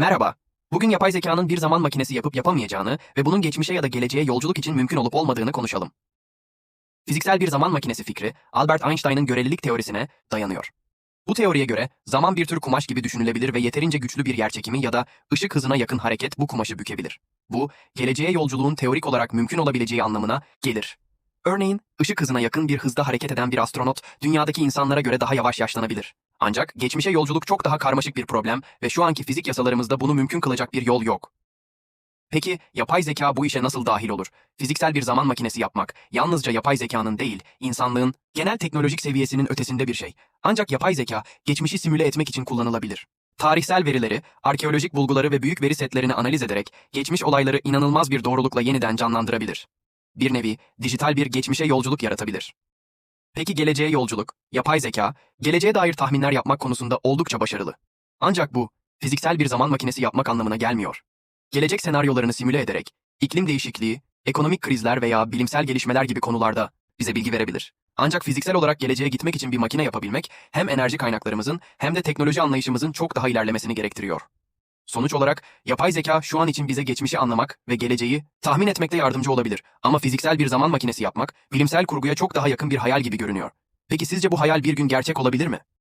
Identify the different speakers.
Speaker 1: Merhaba. Bugün yapay zekanın bir zaman makinesi yapıp yapamayacağını ve bunun geçmişe ya da geleceğe yolculuk için mümkün olup olmadığını konuşalım. Fiziksel bir zaman makinesi fikri, Albert Einstein'ın görelilik teorisine dayanıyor. Bu teoriye göre zaman bir tür kumaş gibi düşünülebilir ve yeterince güçlü bir yerçekimi ya da ışık hızına yakın hareket bu kumaşı bükebilir. Bu, geleceğe yolculuğun teorik olarak mümkün olabileceği anlamına gelir. Örneğin, ışık hızına yakın bir hızda hareket eden bir astronot, dünyadaki insanlara göre daha yavaş yaşlanabilir. Ancak geçmişe yolculuk çok daha karmaşık bir problem ve şu anki fizik yasalarımızda bunu mümkün kılacak bir yol yok. Peki yapay zeka bu işe nasıl dahil olur? Fiziksel bir zaman makinesi yapmak yalnızca yapay zekanın değil, insanlığın genel teknolojik seviyesinin ötesinde bir şey. Ancak yapay zeka geçmişi simüle etmek için kullanılabilir. Tarihsel verileri, arkeolojik bulguları ve büyük veri setlerini analiz ederek geçmiş olayları inanılmaz bir doğrulukla yeniden canlandırabilir. Bir nevi dijital bir geçmişe yolculuk yaratabilir. Peki geleceğe yolculuk, yapay zeka, geleceğe dair tahminler yapmak konusunda oldukça başarılı. Ancak bu, fiziksel bir zaman makinesi yapmak anlamına gelmiyor. Gelecek senaryolarını simüle ederek, iklim değişikliği, ekonomik krizler veya bilimsel gelişmeler gibi konularda bize bilgi verebilir. Ancak fiziksel olarak geleceğe gitmek için bir makine yapabilmek, hem enerji kaynaklarımızın hem de teknoloji anlayışımızın çok daha ilerlemesini gerektiriyor. Sonuç olarak, yapay zeka şu an için bize geçmişi anlamak ve geleceği tahmin etmekte yardımcı olabilir. Ama fiziksel bir zaman makinesi yapmak, bilimsel kurguya çok daha yakın bir hayal gibi görünüyor. Peki sizce bu hayal bir gün gerçek olabilir mi?